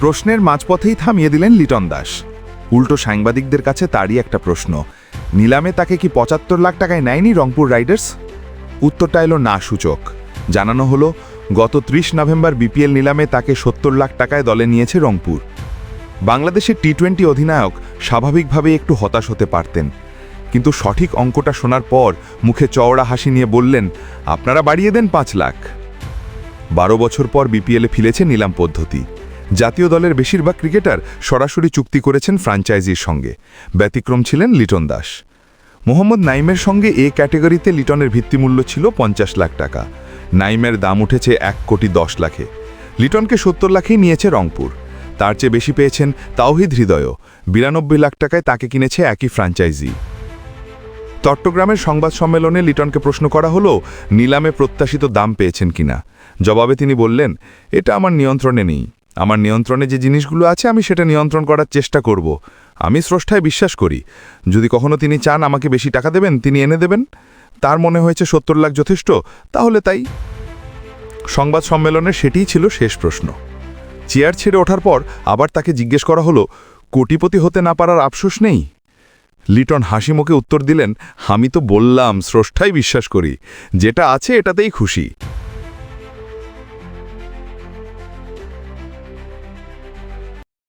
প্রশ্নের মাঝপথেই থামিয়ে দিলেন লিটন দাস। উল্টো সাংবাদিকদের কাছে তারই একটা প্রশ্ন, নিলামে তাকে কি পঁচাত্তর লাখ টাকায় নেয়নি রংপুর রাইডার্স? উত্তরটা এলো না সূচক, জানানো হলো, গত ত্রিশ নভেম্বর বিপিএল নিলামে তাকে সত্তর লাখ টাকায় দলে নিয়েছে রংপুর। বাংলাদেশের টি টোয়েন্টি অধিনায়ক স্বাভাবিকভাবেই একটু হতাশ হতে পারতেন, কিন্তু সঠিক অঙ্কটা শোনার পর মুখে চওড়া হাসি নিয়ে বললেন, আপনারা বাড়িয়ে দেন পাঁচ লাখ। বারো বছর পর বিপিএলে ফিরেছে নিলাম পদ্ধতি। জাতীয় দলের বেশিরভাগ ক্রিকেটার সরাসরি চুক্তি করেছেন ফ্র্যাঞ্চাইজির সঙ্গে। ব্যতিক্রম ছিলেন লিটন দাস। মোহাম্মদ নাইমের সঙ্গে এ ক্যাটেগরিতে লিটনের ভিত্তিমূল্য ছিল পঞ্চাশ লাখ টাকা। নাইমের দাম উঠেছে এক কোটি দশ লাখে। লিটনকে সত্তর লাখেই নিয়েছে রংপুর। তার চেয়ে বেশি পেয়েছেন তাওহিদ হৃদয়ও। বিরানব্বই লাখ টাকায় তাকে কিনেছে একই ফ্র্যাঞ্চাইজি চট্টগ্রামের সংবাদ সম্মেলনে লিটনকে প্রশ্ন করা হলো, নিলামে প্রত্যাশিত দাম পেয়েছেন কিনা? জবাবে তিনি বললেন, এটা আমার নিয়ন্ত্রণে নেই। আমার নিয়ন্ত্রণে যে জিনিসগুলো আছে, আমি সেটা নিয়ন্ত্রণ করার চেষ্টা করব। আমি স্রষ্টায় বিশ্বাস করি। যদি কখনো তিনি চান আমাকে বেশি টাকা দেবেন, তিনি এনে দেবেন। তার মনে হয়েছে সত্তর লাখ যথেষ্ট, তাহলে তাই। সংবাদ সম্মেলনে সেটিই ছিল শেষ প্রশ্ন। চেয়ার ছেড়ে ওঠার পর আবার তাকে জিজ্ঞেস করা হলো, কোটিপতি হতে না পারার আফসোস নেই? লিটন হাসি মুখে উত্তর দিলেন, আমি তো বললাম, স্রষ্টাই বিশ্বাস করি। যেটা আছে এটাতেই খুশি।